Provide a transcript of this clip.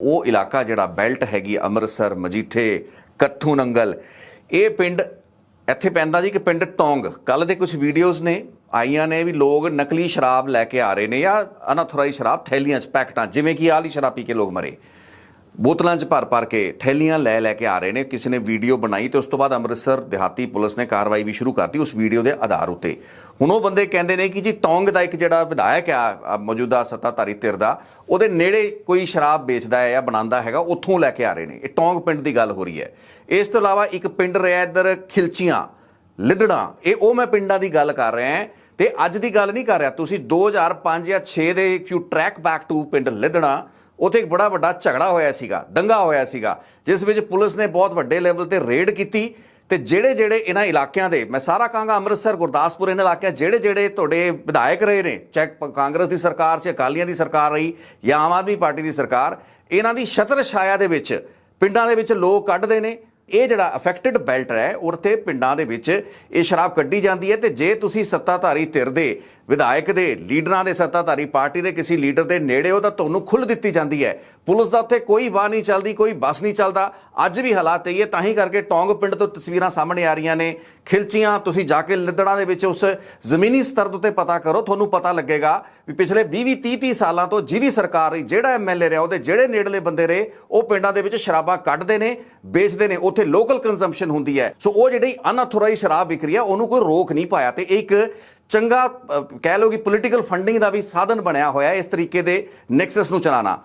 ਉਹ ਇਲਾਕਾ ਜਿਹੜਾ ਬੈਲਟ ਹੈਗੀ ਅੰਮ੍ਰਿਤਸਰ, ਮਜੀਠੇ ਕੱਠੂ ਨੰਗਲ, ਇਹ ਪਿੰਡ ਇੱਥੇ ਪੈਂਦਾ ਜੀ ਕਿ ਪਿੰਡ ਟੌਂਗ। ਕੱਲ ਦੇ ਕੁਝ ਵੀਡੀਓਜ਼ ਨੇ, ਆਈਆਂ ਨੇ ਵੀ ਲੋਕ ਨਕਲੀ ਸ਼ਰਾਬ ਲੈ ਕੇ ਆ ਰਹੇ ਨੇ ਜਾਂ ਅਨਥੋਰਾਈਜ਼ ਸ਼ਰਾਬ ਥੈਲੀਆਂ 'ਚ, ਪੈਕਟਾਂ, ਜਿਵੇਂ ਕਿ ਆਲੀ ਸ਼ਰਾਬ ਪੀ ਕੇ ਲੋਕ ਮਰੇ। ਬੋਤਲਾਂ 'ਚ ਭਰ ਭਰ ਕੇ ਥੈਲੀਆਂ ਲੈ ਲੈ ਕੇ ਆ ਰਹੇ ਨੇ, ਕਿਸੇ ਨੇ ਵੀਡੀਓ ਬਣਾਈ ਤੇ ਉਸ ਤੋਂ ਬਾਅਦ ਅੰਮ੍ਰਿਤਸਰ ਦਿਹਾਤੀ ਪੁਲਿਸ ਨੇ ਕਾਰਵਾਈ ਵੀ ਸ਼ੁਰੂ ਕਰਤੀ ਉਸ ਵੀਡੀਓ ਦੇ ਆਧਾਰ ਉੱਤੇ। ਹੁਣ ਉਹ ਬੰਦੇ ਕਹਿੰਦੇ ਨੇ ਕਿ ਜੀ ਟੌਂਗ ਦਾ ਇੱਕ ਜਿਹੜਾ ਵਿਧਾਇਕ ਆ ਮੌਜੂਦਾ ਸੱਤਾਧਾਰੀ ਧਿਰ ਦਾ, ਉਹਦੇ ਨੇੜੇ ਕੋਈ ਸ਼ਰਾਬ ਵੇਚਦਾ ਹੈ ਜਾਂ ਬਣਾਉਂਦਾ ਹੈਗਾ, ਉੱਥੋਂ ਲੈ ਕੇ ਆ ਰਹੇ ਨੇ। ਇਹ ਟੌਂਗ ਪਿੰਡ ਦੀ ਗੱਲ ਹੋ ਰਹੀ ਹੈ। ਇਸ ਤੋਂ ਇਲਾਵਾ ਇੱਕ ਪਿੰਡ ਰਿਹਾ ਇੱਧਰ ਖਿਲਚੀਆਂ, ਲਿਦੜਾਂ, ਇਹ ਉਹ ਮੈਂ ਪਿੰਡਾਂ ਦੀ ਗੱਲ ਕਰ ਰਿਹਾ ਹਾਂ ਤੇ ਅੱਜ ਦੀ ਗੱਲ ਨਹੀਂ ਕਰ ਰਿਹਾ। ਤੁਸੀਂ 2005 ਜਾਂ 6 ਦੇ if you track back to ਪਿੰਡ ਲਿਦੜਾਂ, ਉੱਥੇ ਇੱਕ ਬੜਾ ਵੱਡਾ ਝਗੜਾ ਹੋਇਆ ਸੀਗਾ, ਦੰਗਾ ਹੋਇਆ ਸੀਗਾ, ਜਿਸ ਵਿੱਚ ਪੁਲਿਸ ਨੇ ਬਹੁਤ ਵੱਡੇ ਲੈਵਲ ਤੇ ਰੇਡ ਕੀਤੀ। ਤੇ ਜਿਹੜੇ ਜਿਹੜੇ ਇਹਨਾਂ ਇਲਾਕਿਆਂ ਦੇ, ਮੈਂ ਸਾਰਾ ਕਹਾਂਗਾ ਅੰਮ੍ਰਿਤਸਰ, ਗੁਰਦਾਸਪੁਰ ਇਹਨਾਂ ਇਲਾਕਿਆਂ, ਜਿਹੜੇ ਜਿਹੜੇ ਤੁਹਾਡੇ ਵਿਧਾਇਕ ਰਹੇ ਨੇ, ਚਾਹੇ ਕਾਂਗਰਸ ਦੀ ਸਰਕਾਰ ਸੀ, ਅਕਾਲੀਆਂ ਦੀ ਸਰਕਾਰ ਰਹੀ ਜਾਂ ਆਮ ਆਦਮੀ ਪਾਰਟੀ ਦੀ ਸਰਕਾਰ, ਇਹਨਾਂ ਦੀ ਛਤਰ ਛਾਇਆ ਦੇ ਵਿੱਚ ਪਿੰਡਾਂ ਦੇ ਵਿੱਚ ਲੋਕ ਕੱਢਦੇ ਨੇ। ਇਹ ਜਿਹੜਾ ਅਫੈਕਟਡ ਬੈਲਟ ਹੈ ਉਰਤੇ ਪਿੰਡਾਂ ਦੇ ਵਿੱਚ ਇਹ ਸ਼ਰਾਬ ਕੱਢੀ ਜਾਂਦੀ ਹੈ ਤੇ ਜੇ ਤੁਸੀਂ ਸੱਤਾਧਾਰੀ ਧਿਰ ਦੇ, ਵਿਧਾਇਕ ਦੇ, ਲੀਡਰਾਂ ਦੇ ਸੱਤਾਧਾਰੀ ਪਾਰਟੀ ਦੇ ਕਿਸੇ ਲੀਡਰ ਦੇ ਨੇੜੇ ਹੋ ਤਾਂ ਤੁਹਾਨੂੰ ਖੁੱਲ੍ਹ ਦਿੱਤੀ ਜਾਂਦੀ ਹੈ। ਪੁਲਿਸ ਦਾ ਉੱਥੇ ਕੋਈ ਵਾਹ ਨਹੀਂ ਚੱਲਦੀ, ਕੋਈ ਬੱਸ ਨਹੀਂ ਚੱਲਦਾ। ਅੱਜ ਵੀ ਹਾਲਾਤ ਇਹ ਹੈ, ਤਾਂ ਹੀ ਕਰਕੇ ਟੌਂਗ ਪਿੰਡ ਤੋਂ ਤਸਵੀਰਾਂ ਸਾਹਮਣੇ ਆ ਰਹੀਆਂ ਨੇ। ਖਿਲਚੀਆਂ, ਤੁਸੀਂ ਜਾ ਕੇ ਲਿੱਦੜਾਂ ਦੇ ਵਿੱਚ ਉਸ ਜ਼ਮੀਨੀ ਸਤਰ ਦੇ ਉੱਤੇ ਪਤਾ ਕਰੋ, ਤੁਹਾਨੂੰ ਪਤਾ ਲੱਗੇਗਾ ਵੀ ਪਿਛਲੇ 20 30 30 ਸਾਲਾਂ ਤੋਂ ਜਿਹਦੀ ਸਰਕਾਰ ਰਹੀ, ਜਿਹੜਾ ਐਮਐਲਏ ਰਿਹਾ, ਉਹਦੇ ਜਿਹੜੇ ਨੇੜਲੇ ਬੰਦੇ ਰਹੇ, ਉਹ ਪਿੰਡਾਂ ਦੇ ਵਿੱਚ ਸ਼ਰਾਬਾਂ ਕੱਢਦੇ ਨੇ, ਵੇਚਦੇ ਨੇ, ਉੱਥੇ ਲੋਕਲ ਕੰਜ਼ੰਪਸ਼ਨ ਹੁੰਦੀ ਹੈ। ਸੋ ਉਹ ਜਿਹੜੀ ਅਨਅਥੋਰਾਈਜ਼ ਸ਼ਰਾਬ ਵਿਕਰੀ ਹੈ, ਉਹਨੂੰ ਕੋਈ ਰੋਕ ਨਹੀਂ ਪਾਇਆ ਤੇ ਇੱਕ ਚੰਗਾ ਕਹਿ ਲਓ ਕਿ ਪੋਲੀਟੀਕਲ ਫੰਡਿੰਗ ਦਾ ਵੀ ਸਾਧਨ ਬਣਿਆ ਹੋਇਆ ਇਸ ਤਰੀਕੇ ਦੇ ਨੈਕਸਸ ਨੂੰ ਚਲਾਣਾ